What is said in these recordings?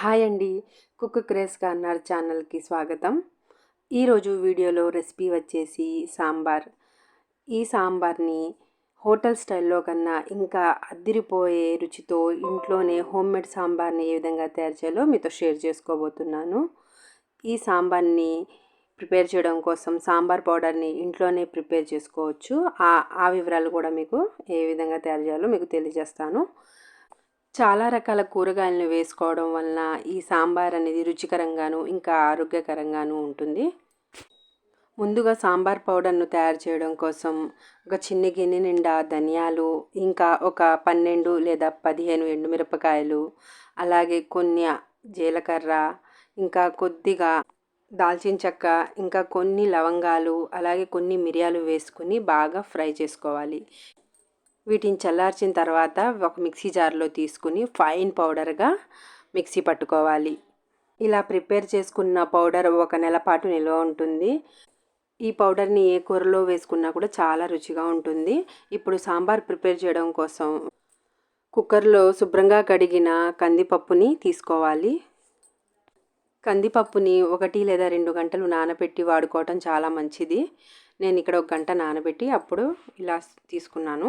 Hi అండి. Cook craze corner ఛానల్కి స్వాగతం. ఈరోజు వీడియోలో రెసిపీ వచ్చేసి సాంబార్. ఈ సాంబార్ని హోటల్ స్టైల్లో కన్నా ఇంకా అద్దిరిపోయే రుచితో ఇంట్లోనే హోమ్ మేడ్ సాంబార్ని ఏ విధంగా తయారు చేయాలో మీతో షేర్ చేసుకోబోతున్నాను. ఈ సాంబార్ని ప్రిపేర్ చేయడం కోసం సాంబార్ పౌడర్ని ఇంట్లోనే ప్రిపేర్ చేసుకోవచ్చు. ఆ ఆ వివరాలు కూడా మీకు ఏ విధంగా తయారు చేయాలో మీకు తెలియజేస్తాను. చాలా రకాల కూరగాయలను వేసుకోవడం వలన ఈ సాంబార్ అనేది రుచికరంగాను ఇంకా ఆరోగ్యకరంగాను ఉంటుంది. ముందుగా సాంబార్ పౌడర్ను తయారు చేయడం కోసం ఒక చిన్న గిన్నె నిండా ధనియాలు ఇంకా ఒక పన్నెండు లేదా పదిహేను ఎండుమిరపకాయలు అలాగే కొన్ని జీలకర్ర ఇంకా కొద్దిగా దాల్చిన చెక్క ఇంకా కొన్ని లవంగాలు అలాగే కొన్ని మిరియాలు వేసుకుని బాగా ఫ్రై చేసుకోవాలి. వీటిని చల్లార్చిన తర్వాత ఒక మిక్సీ జార్లో తీసుకుని ఫైన్ పౌడర్గా మిక్సీ పట్టుకోవాలి. ఇలా ప్రిపేర్ చేసుకున్న పౌడర్ ఒక నెల పాటు నిల్వ ఉంటుంది. ఈ పౌడర్ని ఏ కూరలో వేసుకున్నా కూడా చాలా రుచిగా ఉంటుంది. ఇప్పుడు సాంబార్ ప్రిపేర్ చేయడం కోసం కుక్కర్లో శుభ్రంగా కడిగిన కందిపప్పుని తీసుకోవాలి. కందిపప్పుని ఒకటి లేదా రెండు గంటలు నానబెట్టి వాడుకోవటం చాలా మంచిది. నేను ఇక్కడ ఒక గంట నానబెట్టి అప్పుడు ఇలా తీసుకున్నాను.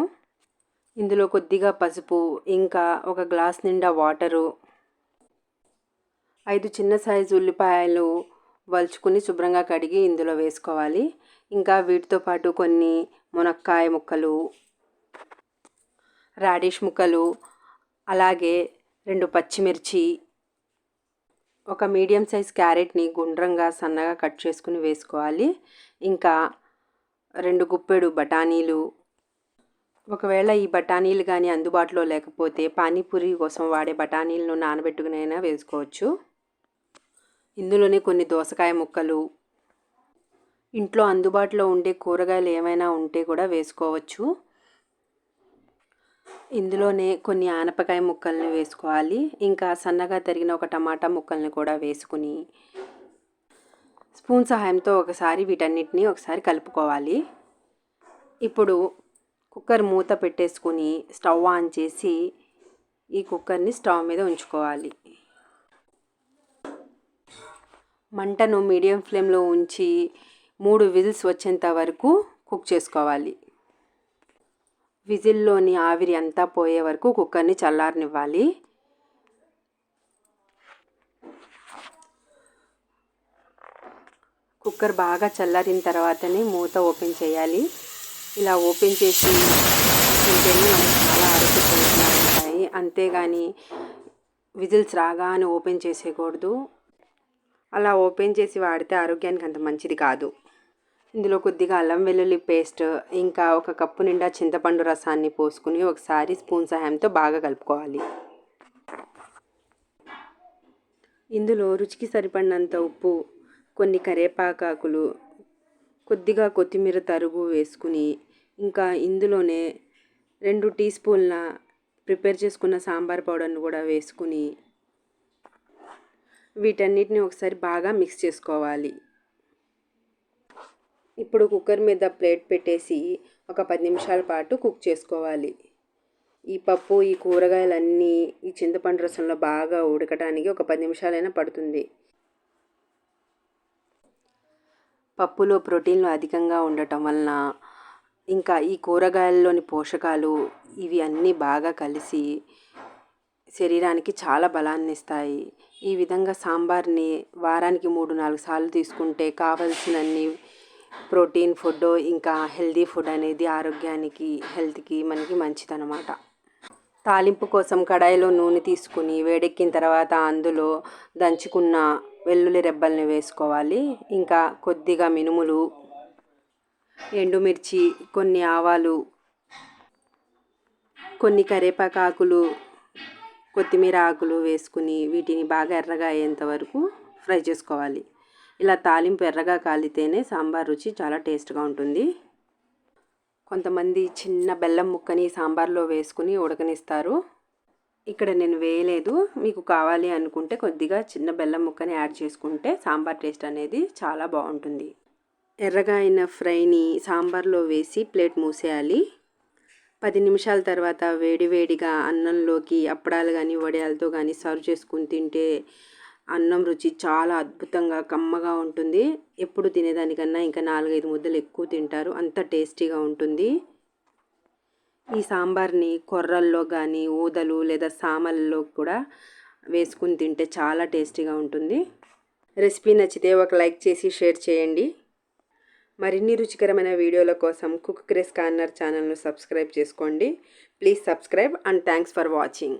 ఇందులో కొద్దిగా పసుపు ఇంకా ఒక గ్లాస్ నిండా వాటరు ఐదు చిన్న సైజు ఉల్లిపాయలు వలుచుకుని శుభ్రంగా కడిగి ఇందులో వేసుకోవాలి. ఇంకా వీటితో పాటు కొన్ని మునక్కాయ ముక్కలు రాడిష్ ముక్కలు అలాగే రెండు పచ్చిమిర్చి ఒక మీడియం సైజ్ క్యారెట్ని గుండ్రంగా సన్నగా కట్ చేసుకుని వేసుకోవాలి. ఇంకా రెండు గుప్పెడు బఠానీలు ఒకవేళ ఈ బఠానీలు కానీ అందుబాటులో లేకపోతే పానీపూరి కోసం వాడే బఠానీలను నానబెట్టుకునైనా వేసుకోవచ్చు. ఇందులోనే కొన్ని దోసకాయ ముక్కలు ఇంట్లో అందుబాటులో ఉండే కూరగాయలు ఏమైనా ఉంటే కూడా వేసుకోవచ్చు. ఇందులోనే కొన్ని ఆనపకాయ ముక్కల్ని వేసుకోవాలి. ఇంకా సన్నగా తరిగిన ఒక టమాటా ముక్కల్ని కూడా వేసుకుని స్పూన్ సహాయంతో ఒకసారి వీటన్నిటిని ఒకసారి కలుపుకోవాలి. ఇప్పుడు కుక్కర్ మూత పెట్టేసుకుని స్టవ్ ఆన్ చేసి ఈ కుక్కర్ని స్టవ్ మీద ఉంచుకోవాలి. మంటను మీడియం ఫ్లేమ్లో ఉంచి మూడు విజిల్స్ వచ్చేంత వరకు కుక్ చేసుకోవాలి. విజిల్లోని ఆవిరి అంతా పోయే వరకు కుక్కర్ని చల్లారనివ్వాలి. కుక్కర్ బాగా చల్లారిన తర్వాతనే మూత ఓపెన్ చేయాలి. ఇలా ఓపెన్ చేసి ఉంటేనే మనకు చాలా ఆరోగ్య ప్రయోజనాలు ఉంటాయి. అంతేగాని విజిల్స్ రాగానే ఓపెన్ చేసేయకూడదు. అలా ఓపెన్ చేసి వాడితే ఆరోగ్యానికి అంత మంచిది కాదు. ఇందులో కొద్దిగా అల్లం వెల్లుల్లి పేస్ట్ ఇంకా ఒక కప్పు నిండా చింతపండు రసాన్ని పోసుకుని ఒకసారి స్పూన్ సహాయంతో బాగా కలుపుకోవాలి. ఇందులో రుచికి సరిపడినంత ఉప్పు కొన్ని కరేపాకాకులు కొద్దిగా కొత్తిమీర తరుగు వేసుకుని ఇంకా ఇందులోనే రెండు టీ స్పూన్ల ప్రిపేర్ చేసుకున్న సాంబార్ పౌడర్ను కూడా వేసుకుని వీటన్నిటిని ఒకసారి బాగా మిక్స్ చేసుకోవాలి. ఇప్పుడు కుక్కర్ మీద ప్లేట్ పెట్టేసి ఒక పది నిమిషాల పాటు కుక్ చేసుకోవాలి. ఈ పప్పు ఈ కూరగాయలన్నీ ఈ చింతపండు రసంలో బాగా ఉడకటానికి ఒక పది నిమిషాలైనా పడుతుంది. పప్పులో ప్రోటీన్లు అధికంగా ఉండటం వలన ఇంకా ఈ కూరగాయల్లోని పోషకాలు ఇవి అన్నీ బాగా కలిసి శరీరానికి చాలా బలాన్ని ఇస్తాయి. ఈ విధంగా సాంబార్ని వారానికి మూడు నాలుగు సార్లు తీసుకుంటే కావలసినన్ని ప్రోటీన్ ఫుడ్ ఇంకా హెల్దీ ఫుడ్ అనేది ఆరోగ్యానికి హెల్త్కి మనకి మంచిదన్నమాట. తాలింపు కోసం కడాయిలో నూనె తీసుకుని వేడెక్కిన తర్వాత అందులో దంచుకున్న వెల్లుల్లి రెబ్బల్ని వేసుకోవాలి. ఇంకా కొద్దిగా మినుములు ఎండుమిర్చి కొన్ని ఆవాలు కొన్ని కరేపాకు ఆకులు కొత్తిమీర ఆకులు వేసుకుని వీటిని బాగా ఎర్రగా అయ్యేంత వరకు ఫ్రై చేసుకోవాలి. ఇలా తాలింపు ఎర్రగా కాలితేనే సాంబార్ రుచి చాలా టేస్ట్గా ఉంటుంది. కొంతమంది చిన్న బెల్లం ముక్కని సాంబార్లో వేసుకుని ఉడకనిస్తారు. ఇక్కడ నేను వేయలేదు. మీకు కావాలి అనుకుంటే కొద్దిగా చిన్న బెల్లం ముక్కని యాడ్ చేసుకుంటే సాంబార్ టేస్ట్ అనేది చాలా బాగుంటుంది. ఎర్రగా అయిన ఫ్రైని సాంబార్లో వేసి ప్లేట్ మూసేయాలి. పది నిమిషాల తర్వాత వేడివేడిగా అన్నంలోకి అప్పడాలు కానీ వడియాలతో కానీ సర్వ్ చేసుకుని తింటే అన్నం రుచి చాలా అద్భుతంగా కమ్మగా ఉంటుంది. ఎప్పుడు తినేదానికన్నా ఇంకా నాలుగైదు ముద్దలు ఎక్కువ తింటారు. అంత టేస్టీగా ఉంటుంది. ఈ సాంబార్ని కొర్రల్లో కానీ ఊదలు లేదా సామల్లో కూడా వేసుకుని తింటే చాలా టేస్టీగా ఉంటుంది. రెసిపీ నచ్చితే ఒక లైక్ చేసి షేర్ చేయండి. మరిన్ని రుచికరమైన వీడియోల కోసం కుక్ క్రేస్ కార్నర్ ఛానల్ను సబ్స్క్రైబ్ చేసుకోండి. Please subscribe and thanks for watching.